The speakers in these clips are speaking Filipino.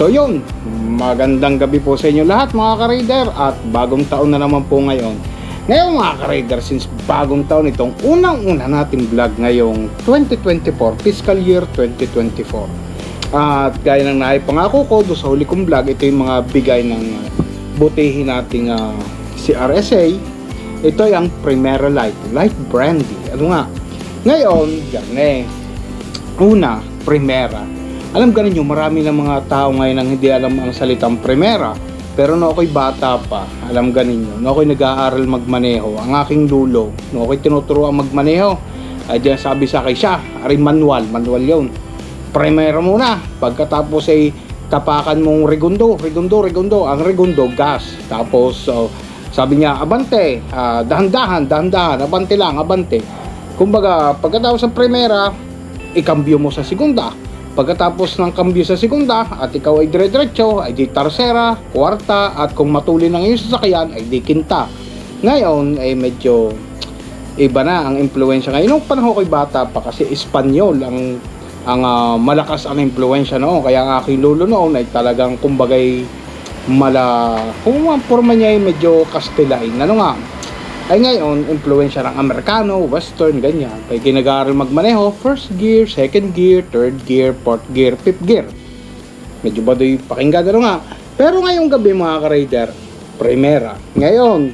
So yun, magandang gabi po sa inyo lahat mga ka-raider at bagong taon na naman po ngayon. Ngayon mga ka-raider, since bagong taon itong unang-una nating vlog ngayong 2024, fiscal year 2024. At gaya ng naipangako ko doon sa huli kong vlog, ito yung mga bigay ng butihin nating uh, si RSA. Ito ay ang Primera Light, Light Brandy. Ano nga? Ngayon, garne. Una, Primera. Alam ka ninyo, marami ng mga tao ngayon ang hindi alam ang salitang Primera. Pero no ako'y bata pa, alam ka ninyo, no ako'y nag-aaral magmaneho, ang aking lulo, no ako'y tinuturuan magmaneho, ay diyan sabi sa akin siya, ari manual, manual yun. Primera muna, pagkatapos ay tapakan mong regundo, regundo, regundo, ang regundo, gas. Tapos, oh, sabi niya, abante, ah, dahan-dahan, dahan-dahan, abante lang, abante. Kumbaga, pagkatapos ng primera, ikambyo mo sa segunda. Pagkatapos ng kambyo sa segunda at ikaw ay dire-diretso, ay di tarsera, kwarta at kung matuli ng iyong sasakyan ay di kinta. Ngayon ay medyo iba na ang impluensya ngayon. Nung panahon ko'y bata pa kasi Espanyol ang ang ah, malakas ang impluensya noon. Kaya ang aking lolo noon ay talagang kumbagay mala kung ang forma niya ay medyo Kastilain. Ano nga? Ay ngayon, impluensya ng Amerikano, Western, ganyan. Kaya ginag-aaral magmaneho, first gear, second gear, third gear, fourth gear, fifth gear. Medyo ba do'y pakinggan, ano nga. Pero ngayong gabi mga ka-raider, primera. Ngayon,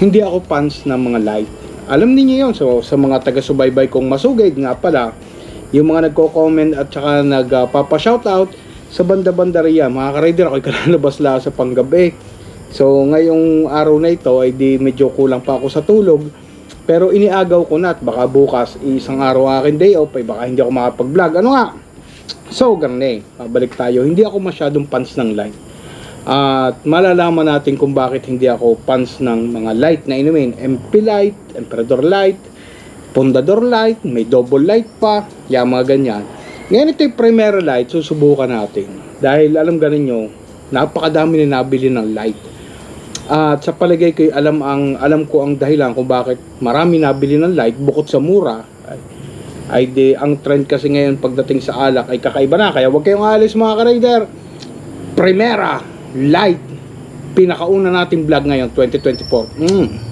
hindi ako fans ng mga light. Alam niyo yon so sa mga taga-subaybay kong masugid nga pala, yung mga nagko-comment at saka nagpapa-shoutout sa banda-banda riyan, mga ka-raider, ako'y kalalabas lang sa panggabi. So ngayong araw na ito ay di medyo kulang pa ako sa tulog. Pero iniagaw ko na at baka bukas isang araw akin day off ay baka hindi ako makapag-vlog. Ano nga? So ganun eh, babalik tayo. Hindi ako masyadong fans ng light. At malalaman natin kung bakit hindi ako fans ng mga light na inumin. MP light, Emperador light, Pondador light, may double light pa, yung mga ganyan. Ngayon ito yung Primera light, susubukan natin. Dahil alam ganin nyo, napakadami na nabili ng light. At sa palagay ko, alam ang alam ko ang dahilan kung bakit marami nabili ng light bukod sa mura. Ay, di ang trend kasi ngayon pagdating sa alak ay kakaiba na. Kaya huwag kayong alis mga ka-rider. Primera Light. Pinakauna nating vlog ngayon 2024. Mm.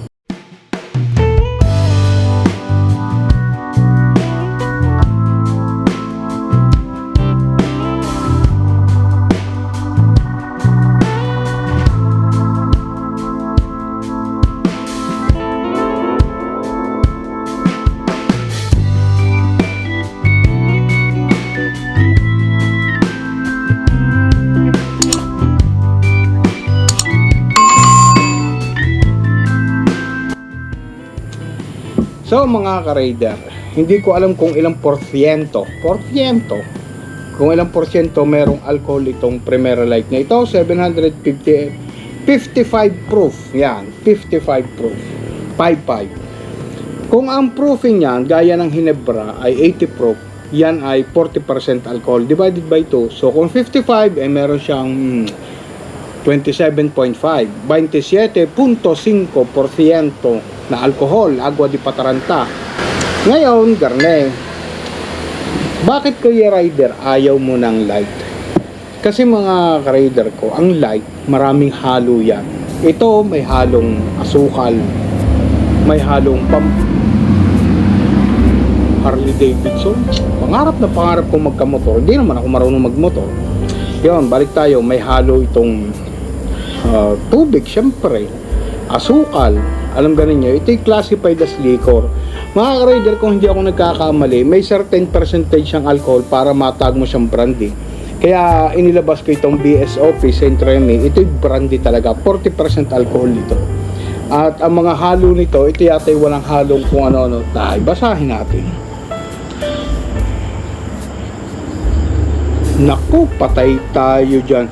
So mga ka-raider, hindi ko alam kung ilang porsyento, porsyento, kung ilang porsyento merong alcohol itong Primera Light na ito, 750, 55 proof, yan, 55 proof, 55. Kung ang proofing niyan, gaya ng Hinebra ay 80 proof, yan ay 40% alcohol divided by 2. So kung 55 ay meron siyang hmm, 27.5, 27.5% na alcohol, agua di pataranta. Ngayon, garne, bakit Kuya Rider ayaw mo ng light? Kasi mga ka-rider ko, ang light, maraming halo yan. Ito, may halong asukal, may halong pam Harley Davidson. Pangarap na pangarap kong magkamotor. Hindi naman ako marunong magmotor. Yun, balik tayo. May halo itong ah, tubig, syempre. Asukal. Alam ganin nyo, ito'y classified as liquor. Mga ka-rider, kung hindi ako nagkakamali, may certain percentage ng alcohol para matag mo siyang brandy. Kaya inilabas ko itong BSOP Saint Remy. Ito'y brandy talaga. 40% alcohol nito. At ang mga halo nito, ito yata'y walang halong kung ano-ano. Tayo, basahin natin. Naku, patay tayo dyan.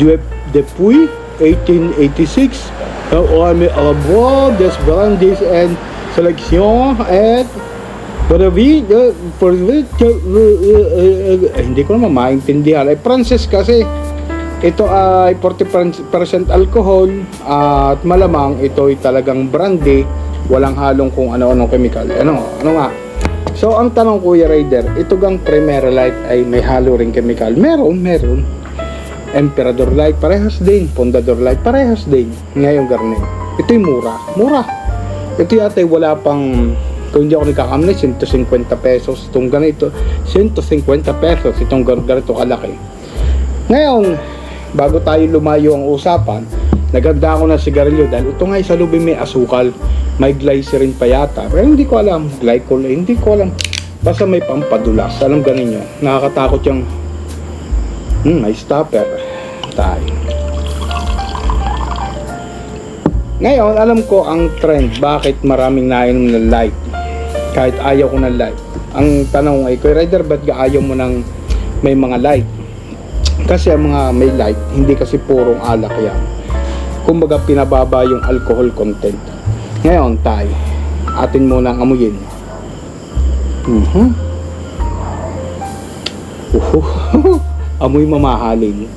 Duep Depuy, 1886. Ang army of war, des brandies and selection at Paravi, for uh, uh, uh, hindi ko naman maintindihan. Ay, Francis kasi, ito ay 40% alcohol at malamang ito ay talagang brandy, walang halong kung ano-anong chemical. Ano, ano nga? So, ang tanong Kuya Raider, ito gang Primera Light ay may halo ring chemical? Meron, meron. Emperador Light, parehas din. Pondador Light, parehas din. Ngayon, garne. Ito yung mura. Mura. Ito yata ay wala pang, kung hindi ako nagkakamali, 150 pesos. Itong ganito, 150 pesos. Itong gan- ganito kalaki. Ngayon, bago tayo lumayo ang usapan, naganda ako ng sigarilyo dahil ito nga sa lubing may asukal, may glycerin pa yata. Pero hindi ko alam, glycol, eh, hindi ko alam. Basta may pampadulas, alam ganin nyo. Nakakatakot yung, hmm, may stopper. Tayo. Ngayon, alam ko ang trend, bakit maraming nainom ng light. Kahit ayaw ko ng light. Ang tanong ay, Kuya Rider, ba't ayaw mo ng may mga light? Kasi ang mga may light, hindi kasi purong alak yan. Kumbaga pinababa yung alcohol content. Ngayon, tayo. Atin muna ang amuyin. Mhm. Uhu. Amoy mamahalin.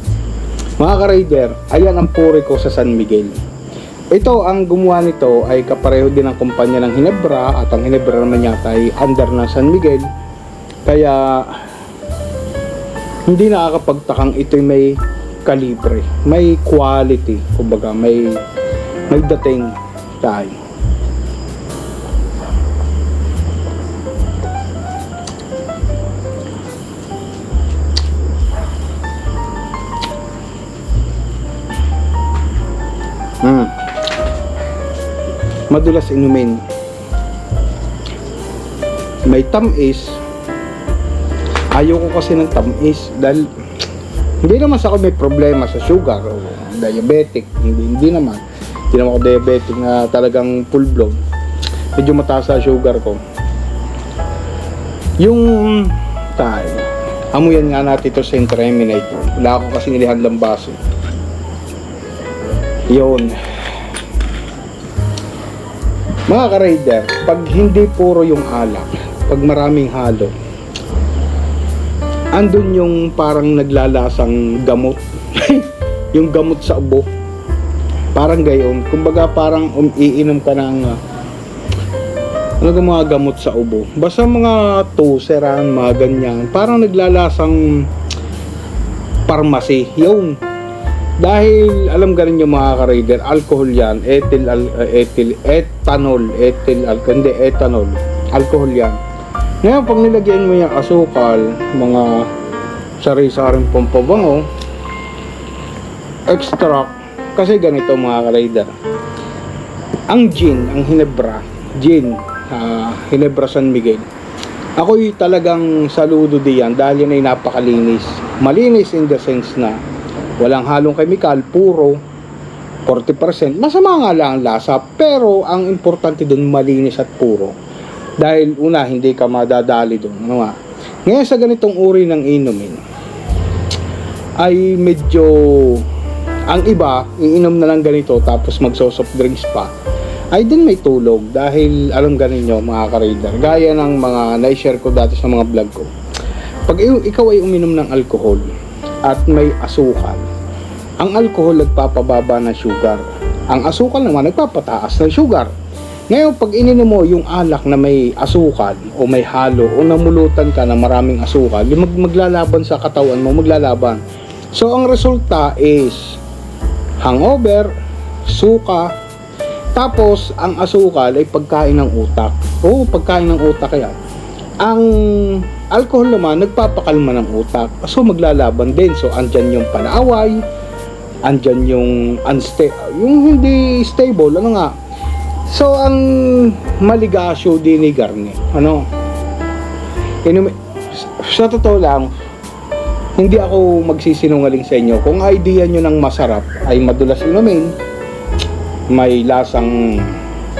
Mga ka-rider, ayan ang puri ko sa San Miguel. Ito, ang gumawa nito ay kapareho din ang kumpanya ng Hinebra at ang Hinebra naman yata ay under ng San Miguel. Kaya, hindi nakakapagtakang ito'y may kalibre, may quality, kumbaga may may dating tayo. Madulas inumin. May tamis. Ayaw ko kasi ng tamis dahil hindi naman sa ako may problema sa sugar o diabetic. Hindi, hindi naman. Hindi naman ako diabetic na talagang full blown. Medyo mataas sa sugar ko. Yung tayo, amuyan nga natin ito sa Intreminator. Wala ako kasi nilihan lang baso. Yun. Mga ka-rider, pag hindi puro yung alak, pag maraming halo, andun yung parang naglalasang gamot. yung gamot sa ubo. Parang gayon. Kumbaga parang um, iinom ka ng uh, ano mga gamot sa ubo. Basta mga tuseran, mga ganyan. Parang naglalasang pharmacy. Yun. Dahil alam ka yung mga ka-rider, alcohol yan, ethyl, al- uh, ethyl, ethanol, ethyl, alcohol, hindi, ethanol, alcohol yan. Ngayon, pag nilagyan mo yung asukal, mga sari-saring pampabango, extract, kasi ganito mga ka-rider. Ang gin, ang hinebra, gin, ah, hinebra San Miguel, ako'y talagang saludo diyan dahil yan ay napakalinis. Malinis in the sense na walang halong kemikal, puro 40%. Masama nga lang ang lasa, pero ang importante doon malinis at puro. Dahil una, hindi ka madadali doon. Ano nga? Ngayon sa ganitong uri ng inumin, ay medyo ang iba, iinom na lang ganito tapos magso-soft drinks pa ay din may tulog dahil alam ganin nyo mga ka-raider gaya ng mga na-share ko dati sa mga vlog ko pag ikaw ay uminom ng alcohol at may asukal ang alcohol nagpapababa ng sugar ang asukal naman nagpapataas ng sugar ngayon pag ininom mo yung alak na may asukal o may halo o namulutan ka ng maraming asukal yung mag maglalaban sa katawan mo maglalaban so ang resulta is hangover suka tapos, ang asukal ay pagkain ng utak. Oo, pagkain ng utak kaya. Ang alcohol naman, nagpapakalma ng utak. So, maglalaban din. So, andyan yung panaaway, andyan yung unsta- yung hindi stable, ano nga. So, ang maligasyo din ni Garne. Ano? Inumi- sa totoo lang, hindi ako magsisinungaling sa inyo. Kung idea nyo ng masarap ay madulas inumin, may lasang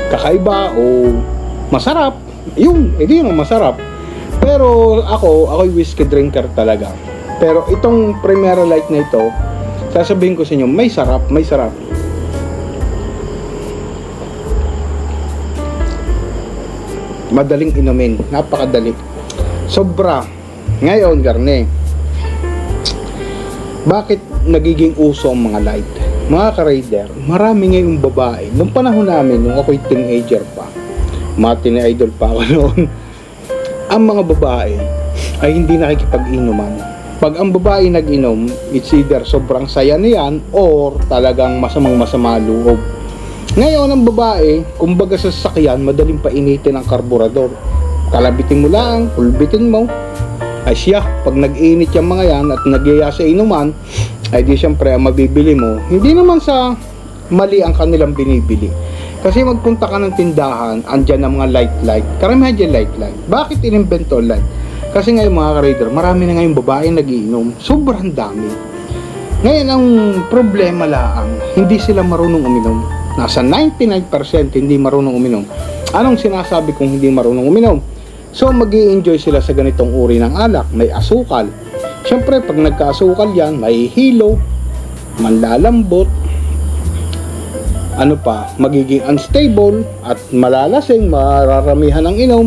kakaiba o masarap, yun, edi yun masarap. Pero ako, ako'y whiskey drinker talaga. Pero itong Primera Light na ito, sasabihin ko sa inyo, may sarap, may sarap. Madaling inumin, napakadali. Sobra. Ngayon, garne, bakit nagiging uso ang mga light? Mga ka-raider, marami ngayong babae. Noong panahon namin, nung ako'y teenager pa, mga tina-idol pa ako noon, ang mga babae ay hindi nakikipag-inuman. Pag ang babae nag-inom, it's either sobrang saya niyan or talagang masamang masama loob. Ngayon, ang babae, kumbaga sa sasakyan, madaling painitin ang karburador. Kalabitin mo lang, pulbitin mo. Ay siya, pag nag-init yung mga yan at nagyaya sa inuman, ay di siyempre ang mabibili mo. Hindi naman sa mali ang kanilang binibili. Kasi magpunta ka ng tindahan, andyan ang mga light light. Karamihan dyan light light. Bakit inimbento light? Kasi ngayon mga ka-raider, marami na ngayon babae nagiinom. Sobrang dami. Ngayon ang problema laang, hindi sila marunong uminom. Nasa 99% hindi marunong uminom. Anong sinasabi kong hindi marunong uminom? So mag enjoy sila sa ganitong uri ng alak. May asukal. Siyempre pag nagkaasukal yan, may hilo, manlalambot, ano pa, magiging unstable at malalasing, mararamihan ng inom,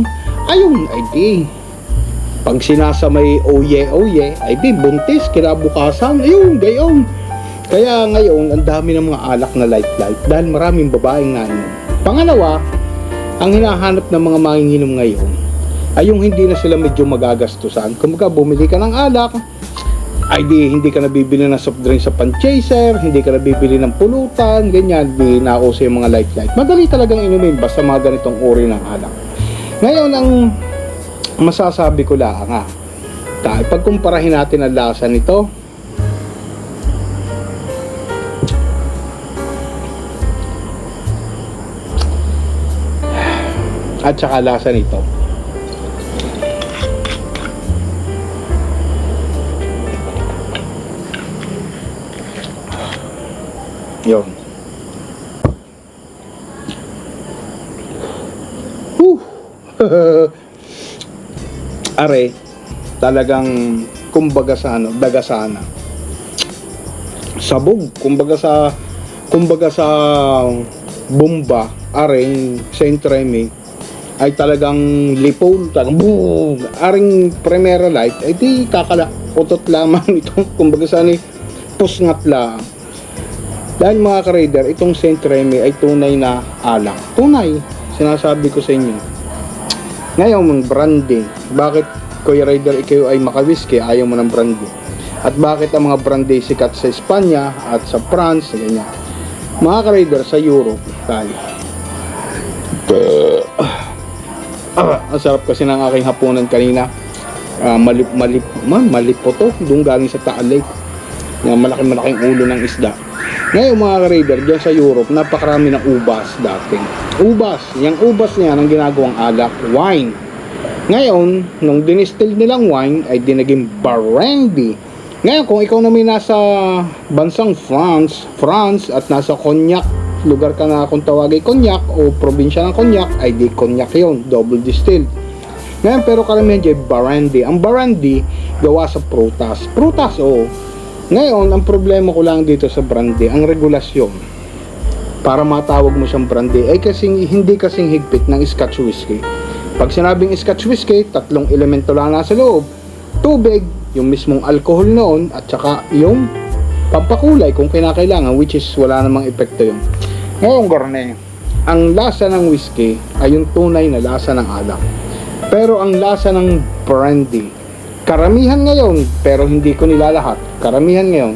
ayun, ay di. Pag sinasamay oye oye, ay di, buntis, kinabukasan, ayun, gayon. Kaya ngayon, ang dami ng mga alak na light light dahil maraming babaeng nainom. Pangalawa, ang hinahanap ng mga manginginom ngayon ay yung hindi na sila medyo magagastusan. Kumbaga, bumili ka ng alak, ay di hindi ka nabibili ng soft drink sa pan-chaser, hindi ka nabibili ng pulutan, ganyan, di nauso yung mga light light. Madali talagang inumin basta mga ganitong uri ng alak. Ngayon, ang masasabi ko lang ha, dahil pagkumparahin natin ang lasa nito, at saka lasa nito. Are, talagang kumbaga sa ano, daga sana. Sabog, kumbaga sa kumbaga sa bomba, aring Saint Remy ay talagang lipol, talagang boom, aring Primera Light, ay di kakala, utot lamang ito, kumbaga sa ni pusngat lang. Dahil mga ka-raider, itong Saint Remy ay tunay na alak. Tunay, sinasabi ko sa inyo. Ngayon, brandy. Bakit, Kuya Raider, ikaw ay makawiski, ayaw mo ng brandy? At bakit ang mga brandy sikat sa Espanya at sa France, ganyan? Mga ka-raider, sa Europe, tayo. Ah, ang sarap kasi ng aking hapunan kanina. Ah, malip, malip, man, malipo to. Doon galing sa Taal Lake. Yung malaki-malaking ulo ng isda. Ngayon mga ka-raider, dyan sa Europe, napakarami ng ubas dati. Ubas, yung ubas niya ang ginagawang alak, wine. Ngayon, nung dinistil nilang wine, ay dinaging brandy. Ngayon, kung ikaw naman nasa bansang France, France at nasa Cognac, lugar ka na kung tawagay Cognac o probinsya ng Cognac, ay di Cognac yon double distilled. Ngayon, pero karamihan dyan, brandy. Ang brandy, gawa sa prutas. Prutas, oo. Ngayon, ang problema ko lang dito sa brandy, ang regulasyon para matawag mo siyang brandy ay kasing hindi kasing higpit ng Scotch whiskey. Pag sinabing Scotch whiskey, tatlong elemento lang nasa loob. Tubig, yung mismong alcohol noon, at saka yung pampakulay kung kinakailangan, which is wala namang epekto yun. Ngayon, Gorne, ang lasa ng whiskey ay yung tunay na lasa ng alak. Pero ang lasa ng brandy, karamihan ngayon, pero hindi ko nilalahat, karamihan ngayon,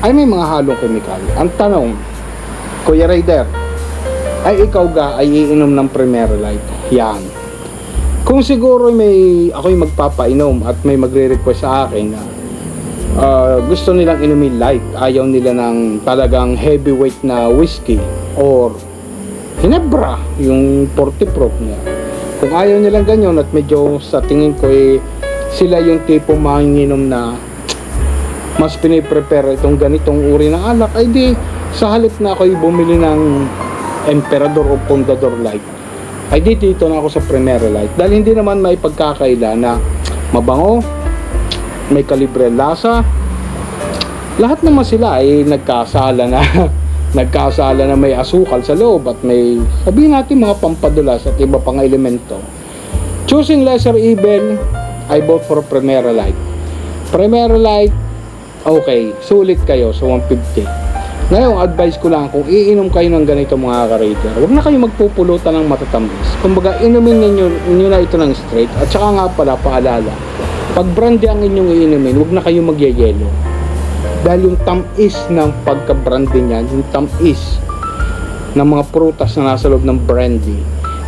ay may mga halong kemikal. Ang tanong, Kuya Raider, ay ikaw ga ay iinom ng Primera Light? Yan. Kung siguro may ako'y magpapainom at may magre-request sa akin na ah, gusto nilang inumin light, ayaw nila ng talagang heavyweight na whiskey or Hinebra, yung 40 proof niya. Kung ayaw nilang ganyan at medyo sa tingin ko eh, sila yung tipo manginginom na mas piniprepare itong ganitong uri ng alak ay di sa halip na ako'y bumili ng Emperador o Pondador Light. Ay di dito na ako sa Primera Light. Dahil hindi naman may pagkakaila na mabango may kalibre lasa. Lahat naman sila ay nagkasala na nagkasala na may asukal sa loob at may sabihin natin mga pampadulas at iba pang elemento. Choosing lesser evil I vote for Primera Light Primera Light okay sulit kayo sa 150 ngayon, advice ko lang, kung iinom kayo ng ganito mga ka-raider, huwag na kayo magpupulutan ng matatamis. Kumbaga, inumin ninyo, ninyo na ito ng straight. At saka nga pala, paalala, Pag brandy ang inyong iinumin, huwag na kayo magyayelo. Dahil yung tamis ng pagka-brandy niyan, yung tamis ng mga prutas na nasa loob ng brandy,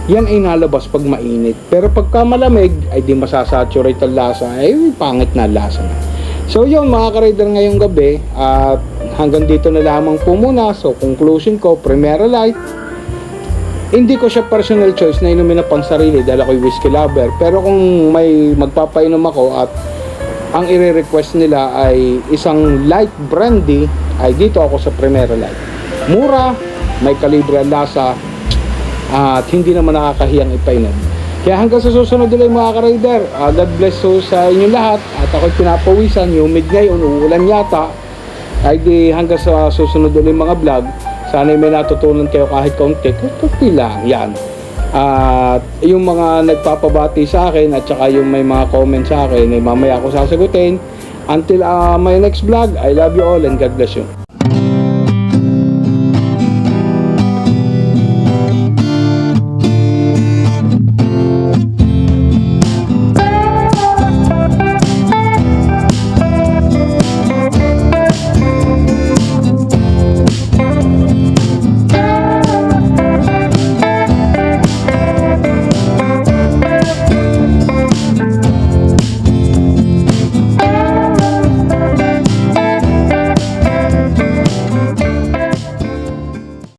yan ay nalabas pag mainit. Pero pagka malamig, ay di masasaturate ang lasa, ay pangit na lasa na. So yun mga ka-rider ngayong gabi, at hanggang dito na lamang po muna. So conclusion ko, Primera Light, hindi ko siya personal choice na inumin na pang sarili dahil ako'y whiskey lover. Pero kung may magpapainom ako at ang i-request nila ay isang light brandy, ay dito ako sa Primera Light. Mura, may kalibre ang lasa, at hindi naman nakakahiyang ipainom. Kaya hanggang sa susunod ulit mga ka-rider, ah, God bless po sa inyo lahat at ako'y pinapawisan, humid ngayon, uulan yata, ay di hanggang sa susunod ulit mga vlog, sana may natutunan kayo kahit kaunti, kaunti lang, yan. At yung mga nagpapabati sa akin at saka yung may mga comment sa akin, ay mamaya ako sasagutin. Until ah, my next vlog, I love you all and God bless you.